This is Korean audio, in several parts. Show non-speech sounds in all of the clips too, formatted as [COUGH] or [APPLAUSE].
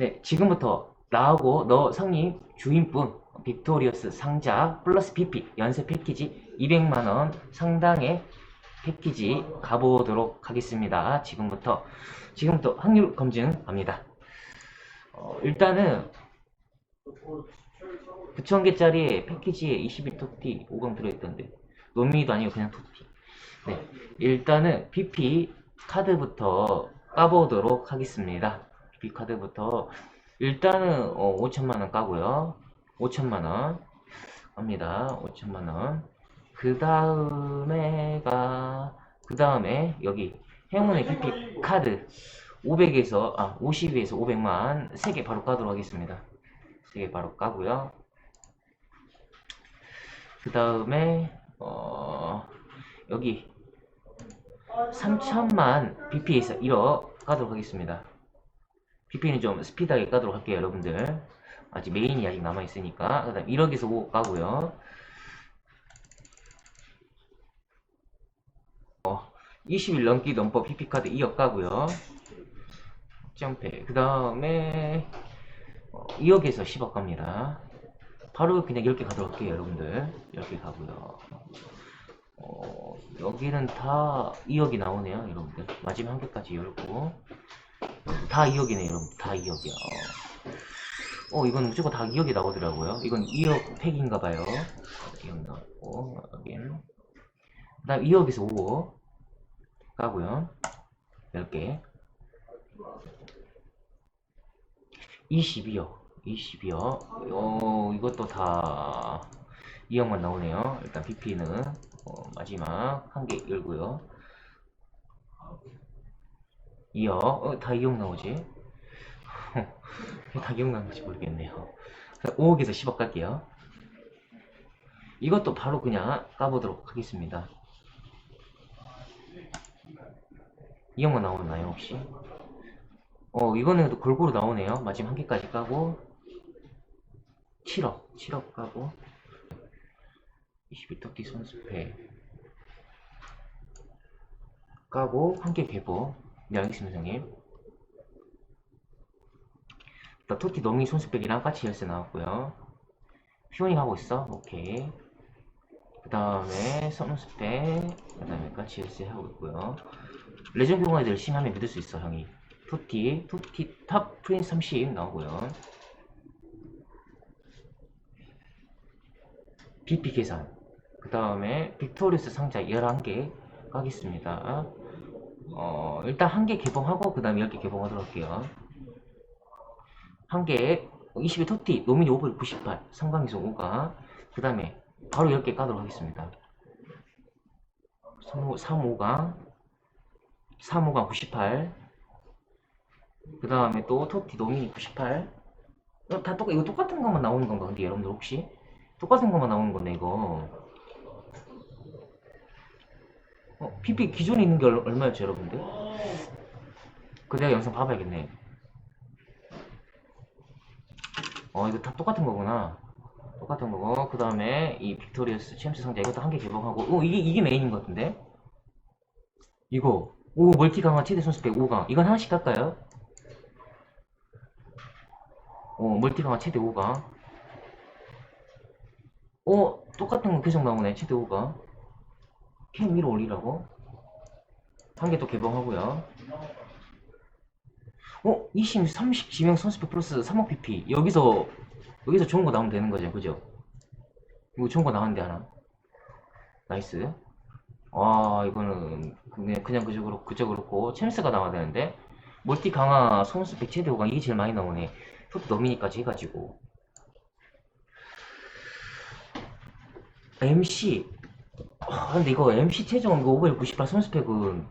네, 지금부터 나하고 너 성님 주인분 빅토리어스 상자 플러스 BP 연세 패키지 200만원 상당의 패키지 가보도록 하겠습니다. 지금부터 지금부터 확률 검증 갑니다. 어, 일단은 9,000개짜리 패키지에 21 토티 5강 들어있던데 노미도 아니고 그냥 토티 네, 일단은 PP 카드부터 까보도록 하겠습니다. PP 카드부터 일단은 어, 5천만원 까고요. 5천만원 갑니다. 5천만원. 그 다음에가 그 다음에 여기 행운의 PP 카드 500에서 아 50에서 500만 3개 바로 까도록 하겠습니다. 3개 바로 까고요. 그 다음에 어 여기 3천만 BP에서 1억 까도록 하겠습니다 BP는 좀 스피드하게 까도록 할게요 여러분들. 아직 메인이 아직 남아있으니까. 그 다음 1억에서 5억 까고요. 20일 넘기 넘버 PP카드 2억 까고요. 점페 그 다음에 2억에서 10억 갑니다. 바로 그냥 10개 가도록 할게요 여러분들. 10개 가고요. 어, 여기는 다 2억이 나오네요 여러분들. 마지막 한 개까지 열고 다 2억이네 여러분 다 2억이야. 어 이건 무조건 다 2억이 나오더라고요. 이건 2억 팩인가봐요. 2억 나왔고 여긴. 그 다음 2억에서 5억 까고요. 10개. 22억 22억. 어 이것도 다 2억만 나오네요. 일단 BP는. 어, 마지막 한 개 열고요 2억 어, 다 2억 나오지? 왜다 2억 나오는지 모르겠네요. 5억에서 10억 갈게요. 이것도 바로 그냥 까보도록 하겠습니다. 2억만 나오나요 혹시? 어 이거는 또 골고루 나오네요. 마지막 한 개까지 까고. 7억 7억 까고. 21토끼 선수패. 까고 한 개 개보 네 알겠습니다 형님. 나 토끼 노미 손수백이랑 같이 열쇠 나왔고요. 피오닝 하고 있어. 오케이. 그 다음에 선수백 그 다음에 같이 열쇠 하고 있고요. 레전드 공화들 열심히 하면 믿을 수 있어 형이. 토티 토티 탑 프린스 30 나오고요. BP 계산. 그 다음에 빅토리스 상자 11개 까겠습니다 어 일단 한 개 개봉하고 그 다음에 10개 개봉하도록 할게요 한 개 20의 토티 노미니 598 상강에서 5가 그 다음에 바로 10개 까도록 하겠습니다 3, 5가 3호가 98. 그 다음에 또 토티 노미니 98. 어, 다 똑같, 이거 똑같은 것만 나오는 건가, 근데 여러분들 혹시? 똑같은 것만 나오는 건데, 이거. 어, PP 기존에 있는 게 얼, 얼마였죠, 여러분들? 그 내가 영상 봐봐야겠네. 어, 이거 다 똑같은 거구나. 똑같은 거고, 그 다음에 이 빅토리어스 챔스 상자 이것도 한 개 개봉하고, 어, 이게, 이게 메인인 것 같은데? 이거. 오 멀티 강화 최대 손수백 5강 이건 하나씩 할까요? 오 멀티 강화 최대 5강 오 똑같은 거 계속 나오네 최대 5강 캠 위로 올리라고? 한 개 또 개봉하고요. 어? 20, 30 지명 선수백 플러스 3억 PP 여기서 여기서 좋은 거 나오면 되는 거죠 그죠? 이거 좋은 거 나왔는데 하나. 나이스. 와 이거는 그냥 그냥 그저 그렇고 그저 그렇고 챔스가 나와야 되는데. 멀티 강화 선수 백체대 5강 이게 제일 많이 나오네. 토트 너미니까지 해가지고. MC 아 근데 이거 MC 최종 이거 598 선수팩은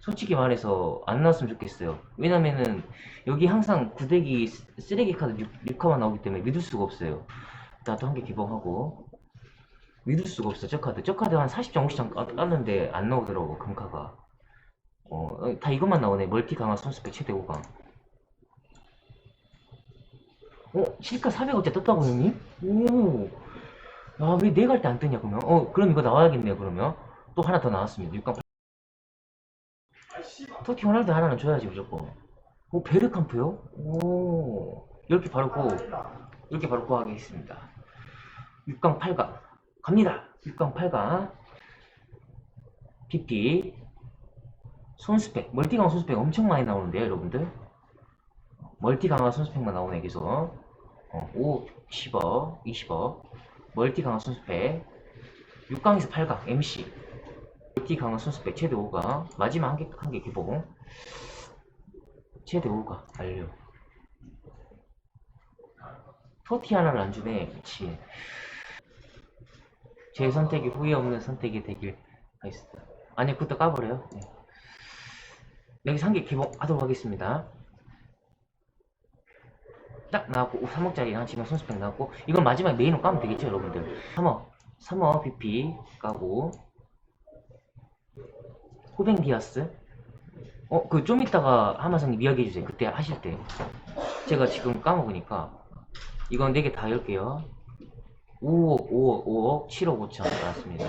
솔직히 말해서 안 나왔으면 좋겠어요 왜냐면은 여기 항상 구대기 쓰레기 카드 6, 화만 나오기 때문에 믿을 수가 없어요 나도 한개 개봉하고 믿을 수가 없어 저 카드 저 카드 한 40장 50장 까- 깠는데 안 나오더라고 금카가 어, 다 이것만 나오네 멀티 강화 선수백 최대 5강 어? 실가 400억짜리 떴다고 형님? 오. 아, 왜 내가 할 때 안 뜨냐, 그러면? 어, 그럼 이거 나와야겠네요, 그러면. 또 하나 더 나왔습니다. 6강. 토티 호날두 하나는 줘야지, 무조건. 오, 베르캄프요? 오, 이렇게 바르고, 이렇게 바로 구하겠습니다. 6강 8강. 갑니다! 6강 8강. PP. 손스펙. 멀티 강화 손스펙 엄청 많이 나오는데요, 여러분들. 멀티 강화 손스펙만 나오네, 계속. 어, 5, 10억, 20억. 멀티 강화 손스펙. 6강에서 8강, MC. 멀티 강화 손스펙 최대 5강. 마지막 한 개, 한개 개봉. 최대 5강, 완료. 토티 하나를 안 주네, 그치. 제 선택이 후회 없는 선택이 되길 하겠습니다. 아니, 그것도 까버려요. 네. 여기서 한개 개봉하도록 하겠습니다. 딱 나왔고 3억짜리랑 지금 손스펙 나왔고 이건 마지막에 메인으로 까면 되겠죠 여러분들? 3억 3억 BP 까고 호뱅 디아스. 어 그 좀 이따가 하마성님 이야기해주세요. 그때 하실 때. 제가 지금 까먹으니까. 이건 4개 다 열게요. 5억 5억 5억 7억 5천 나왔습니다.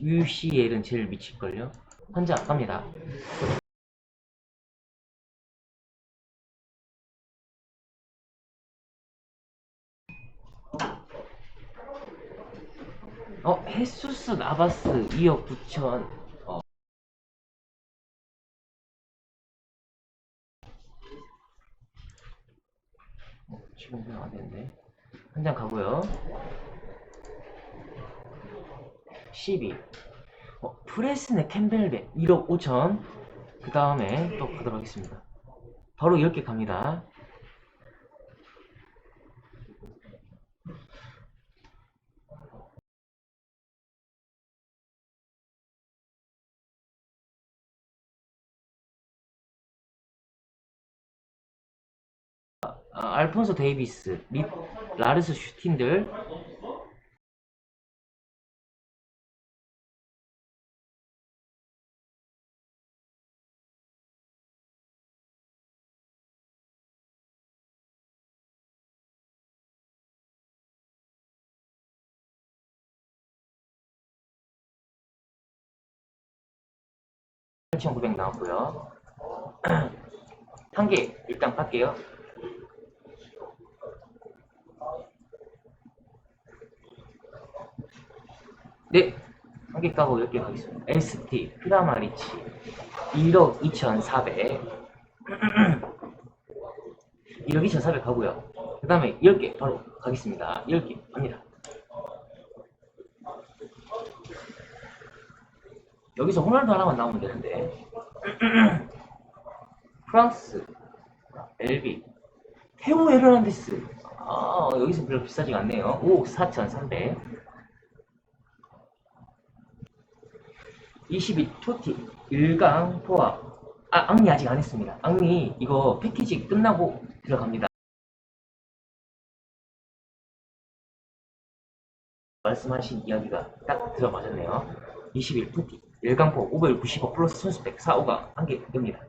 UCL은 제일 미칠걸요? 혼자 깝니다 어, 헤수스 나바스 2억 9천. 어. 어, 지금 그냥 안 되는데. 한 장 가고요. 12. 어, 프레스네 캠벨베 1억 5천. 그 다음에 또 가도록 하겠습니다. 바로 10개 갑니다. 아, 알폰소 데이비스, 립, 라르스 슈틴들, 팔8,900 나왔고요. [CLEARS THROAT] 한 개 일단 깔게요. 네, 까고 10개 가겠습니다. ST, 프라마리치, 1억 2,400. 1억 2,400 가고요. 그 다음에 10개 바로 가겠습니다. 10개 갑니다. 여기서 호날두 하나만 나오면 되는데. [CLEARS THROAT] 프랑스, 엘비, 테오 에르난데스. 아, 여기서 별로 비싸지가 않네요. 5억 4,300. 22 토티 1강 포화 아 악리 아직 안 했습니다. 악리 이거 패키지 끝나고 들어갑니다. 말씀하신 이야기가 딱 들어맞았네요. 21 토티 1강 포 595 플러스 선수백 4, 5강 한 개 됩니다.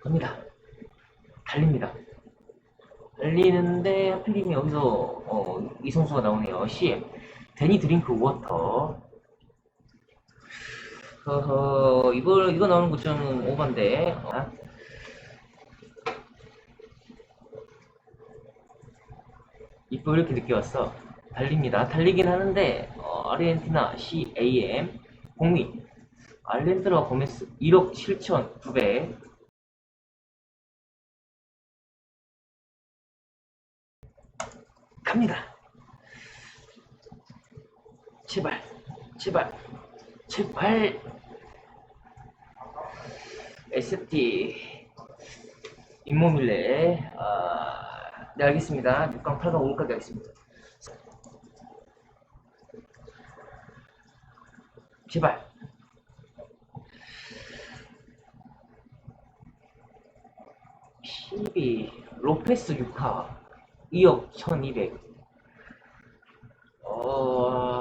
갑니다. 달립니다. 달리는데 하필이면 여기서 어, 이 선수가 나오네요. CM 데니 드링크 워터. 허허, 이거, 이거 나오는 거 좀 오반데. 어? 이거 이렇게 늦게 왔어. 달립니다. 달리긴 하는데, 어, 아르헨티나 CAM, 공미, 알렌드라 고메스 1억 7,900. 갑니다. 제발, 제발, 제발. ST 임모밀레 아, 네 알겠습니다. 6강, 8강, 5강까지 하겠습니다. 제발. PB 로페스 6카 2억 1200 어...